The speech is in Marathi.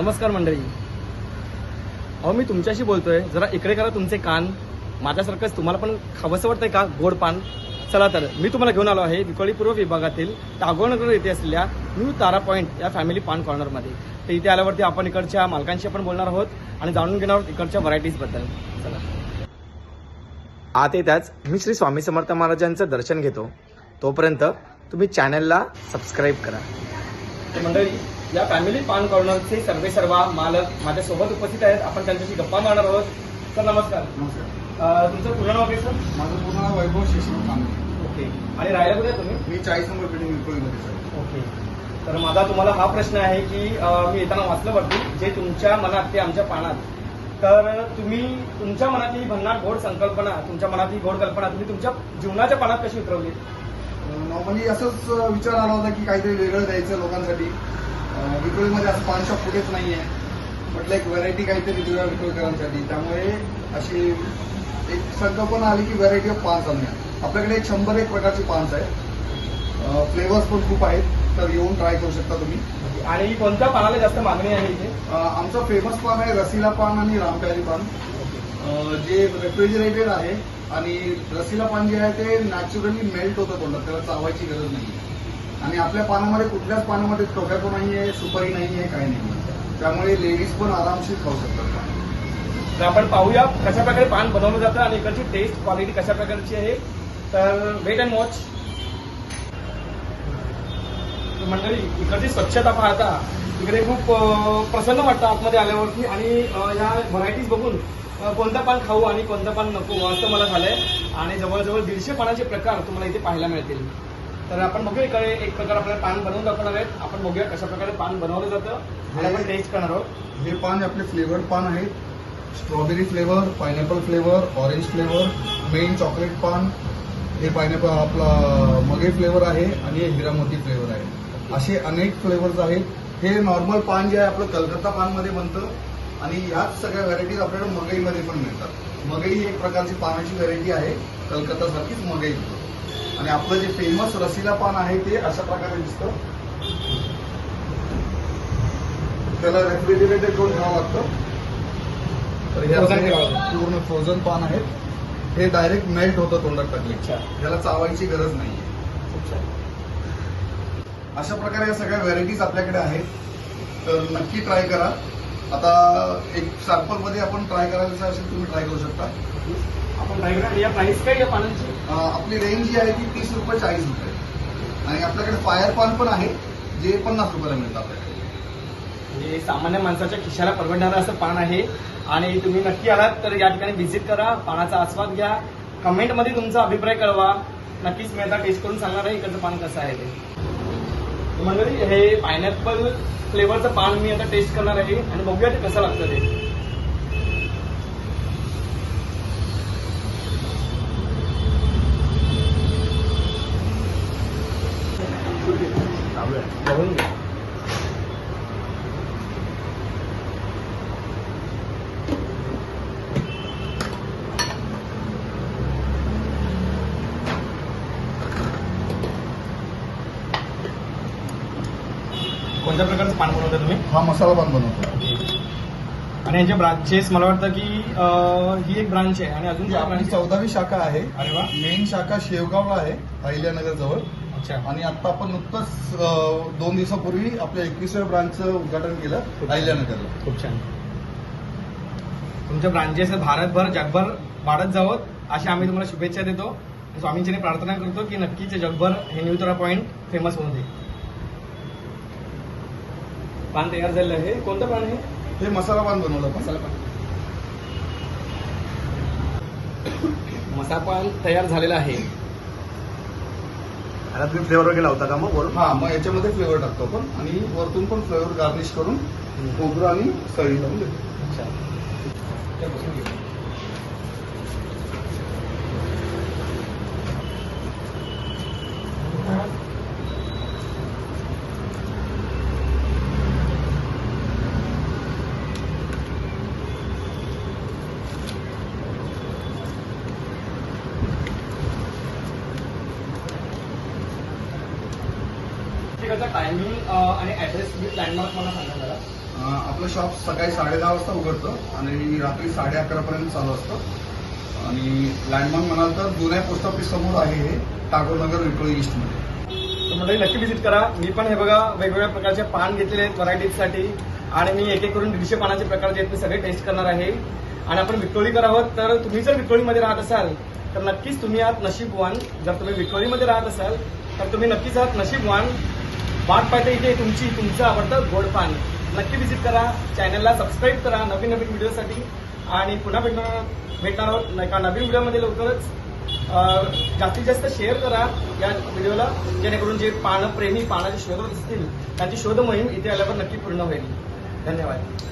नमस्कार मंडळी. अहो मी तुमच्याशी बोलतोय. जरा इकडे करा तुमचे कान. माझ्यासारखंच तुम्हाला पण खावंसं वाटतंय का? गोड पान. चला तर मी तुम्हाला घेऊन आलो आहे विकोळी पूर्व विभागातील टागोनगर येथे असलेल्या न्यू तारा पॉईंट या फॅमिली पान कॉर्नरमध्ये तर इथे आल्यावरती आपण इकडच्या मालकांशी आपण बोलणार आहोत आणि जाणून घेणार आहोत इकडच्या व्हरायटीजबद्दल चला. आत येताच मी श्री स्वामी समर्थ महाराजांचं दर्शन घेतो. तोपर्यंत तुम्ही चॅनलला सबस्क्राईब करा. मंडळी या फॅमिली पान कॉर्नरचे सर्वे सर्वा मालक माझ्यासोबत उपस्थित आहेत. आपण त्यांच्याशी गप्पा मारणार आहोत. सर नमस्कार. नमस्कार. तुमचं पूर्ण नाव काय सर? माझं पूर्ण नाव वैभव शेषराव कांबळे. ओके. आणि राहायला कुठे तुम्ही? मी चाळीस नंबर बिल्डिंग विक्रोळीमध्ये सर. ओके. तर माझा तुम्हाला हा प्रश्न आहे की मी येताना वाचलं वरती जे तुमच्या मनात ते आमच्या पानात. तर तुम्ही तुमच्या मनात ही भन्नाट गोड संकल्पना तुमच्या मनात ही गोड कल्पना तुम्ही तुमच्या जीवनाच्या पानात कशी उतरवली नॉर्मली असंच विचार आला होता की काहीतरी वेगळं द्यायचं लोकांसाठी. विक्रोळीमध्ये असं पान शॉप कुठेच नाही आहे म्हटलं एक व्हरायटी काहीतरी देऊया विक्रोळकरांसाठी त्यामुळे अशी एक संकल्पना आली की व्हरायटी ऑफ पान्स आणूया. आपल्याकडे एक शंभर एक प्रकारची पान्स आहेत. फ्लेवर्स पण खूप आहेत. तर येऊन ट्राय करू शकता तुम्ही. आणि कोणत्या पानाला जास्त मागणी आहे इथे? आमचं फेमस पान आहे रसिला पान आणि रामप्यारी पान. जे रेफ्रिजरेटेड आहे आणि रसीला पान जे आहे ते नॅचरली मेल्ट होतं तोंडात. त्याला चावायची गरज नाही आणि आपल्या पानामध्ये कुठल्याच पानामध्ये टोबॅको नाही आहे सुपारी नाही आहे काही नाही त्यामुळे लेडीज पण आरामशीर खाऊ शकतात. तर आपण पाहूया कशा प्रकारे पान बनवलं जातं आणि इकडची टेस्ट क्वालिटी कशा प्रकारची आहे. तर वेट अँड वॉच मंडळी इकडची स्वच्छता पाहता इकडे खूप प्रसन्न वाटतं आतमध्ये आल्यावरती. आणि या व्हरायटीज बघून कोणतं पान खाऊ आणि कोणतं पान नको असं मला झालंय. आणि जवळजवळ दीडशे पानाचे प्रकार तुम्हाला इथे पाहायला मिळतील. तर आपण बघूया इकडे एक प्रकार आपल्याला पान बनवून दाखवणार आहेत. आपण बघूया कशा प्रकारे पान बनवलं जातं. आणि आपण टेस्ट करणार आहोत. हे पान आपले फ्लेवर्ड पान आहेत strawberry flavour pineapple flavour orange flavour main chocolate पान. हे पायनॅपल आपला मगे फ्लेवर आहे आणि हे हिरामोती फ्लेवर आहे. असे अनेक फ्लेवर्स आहेत. हे नॉर्मल पान जे आहे आपलं कलकत्ता पानमध्ये बनतं. आणि ह्याच सगळ्या व्हरायटीज आपल्याकडे मगईमध्ये पण मिळतात. मगई ही एक प्रकारची पानाची व्हरायटी आहे. कलकत्तासारखीच मगई. आणि आपलं जे फेमस रसिला पान आहे ते अशा प्रकारे दिसतं. त्याला रेफ्रिजरेटेड करून ठेवावं लागतं. तर हे. पूर्ण फ्रोझन पान आहेत हे डायरेक्ट मेल्ट होतं तोंडात टाकले याला चावायची गरज नाही अशा प्रकारे या सगळ्या व्हरायटीज आपल्याकडे आहेत. तर नक्की ट्राय करा. आता एक सॅम्पलमध्ये आपण ट्राय करायचं असेल तुम्ही ट्राय करू शकता. आपण ट्राय करूया या प्राइस काय या पानांची? आपली रेंज जी आहे ती तीस रुपये चाळीस रुपये आणि आपल्याकडे फायर पान पण आहे जे पन्नास रुपयाला मिळतं आपल्याकडे. म्हणजे सामान्य माणसाच्या खिशाला परवडणारं असं पान आहे. आणि तुम्ही नक्की आलात तर या ठिकाणी व्हिजिट करा. पानाचा आस्वाद घ्या. कमेंटमध्ये तुमचा अभिप्राय कळवा. नक्कीच मी आता टेस्ट करून सांगणार आहे इकडचं पान कसं आहे ते. मंडळी हे पायनॅपल फ्लेवरचं पान मी आता टेस्ट करणार आहे आणि बघूया ते कसं लागतं ते. बघून घ्या. कोणत्या प्रकारचं पान बनवता तुम्ही? हा मसाला पान बनवतो. आणि यांचे ब्रांचेस मला वाटतं की अं, ही एक ब्रांच आहे. आणि अजून आपली चौदावी शाखा आहे. अरे वा. मेन शाखा शेवगावला आहे अहिल्यानगर जवळ अच्छा. आणि आता आपण नुकतंच अं, दोन दिवसापूर्वी आपल्या एकवीसव्या ब्रांचचं उद्घाटन केलं अहिल्यानगरला. खूप छान. तुमच्या ब्रांचेस भारतभर जगभर वाढत जावत. अशी आम्ही तुम्हाला शुभेच्छा देतो. स्वामींची प्रार्थना करतो की नक्कीच जगभर हे न्यू तरा पॉईंट फेमस होऊन दे. पान तयार झालेलं आहे. कोणतं पान आहे? हे मसाला पान बनवलं मसाला पान. मसाला पान तयार झालेला आहे. आता तुम्ही फ्लेवर वगैरे लावता का मग वरून? हा मग याच्यामध्ये फ्लेवर टाकतो आपण आणि वरतून पण फ्लेवर गार्निश करून खोबरं आणि सळी लावून देतो. अच्छा. टायमिंग आणि ऍड्रेस लँडमार्क मला सांगा जरा. अं, आपलं शॉप सकाळी साडेदहा वाजता उघडतं आणि रात्री साडे अकरापर्यंत चालू असतं. आणि लँडमार्क म्हणाल तर जुन्या पोस्ट ऑफिस समोर आहे हे टागोरनगर विक्रोळी ईस्टमध्ये तर मंडळी नक्की व्हिजिट करा. मी पण हे बघा वेगवेगळ्या प्रकारचे पान घेतलेले आहेत व्हरायटीजसाठी आणि मी एक एक करून दीडशे पानाचे प्रकार जे आहेत ते सगळे टेस्ट करणार आहे. आणि आपण विक्टोरीकर आहोत तर तुम्ही जर विक्टोरीमध्ये राहत असाल तर नक्कीच तुम्ही आहात नशीबवान. जर तुम्ही विक्टोरीमध्ये राहत असाल तर तुम्ही नक्कीच आहात नशीबवान. वाट पाहते इथे तुमची तुमचं आवडतं गोड पान नक्की व्हिजिट करा चॅनलला सबस्क्राईब करा नवीन नवीन व्हिडिओसाठी आणि पुन्हा भेटणार भेटणार आहोत एका नवीन व्हिडिओमध्ये लवकरच. जास्तीत जास्त शेअर करा या व्हिडिओला जेणेकरून जे पानप्रेमी पानाचे शोधक असतील त्यांची शोध मोहीम इथे आल्यावर नक्की पूर्ण होईल. धन्यवाद.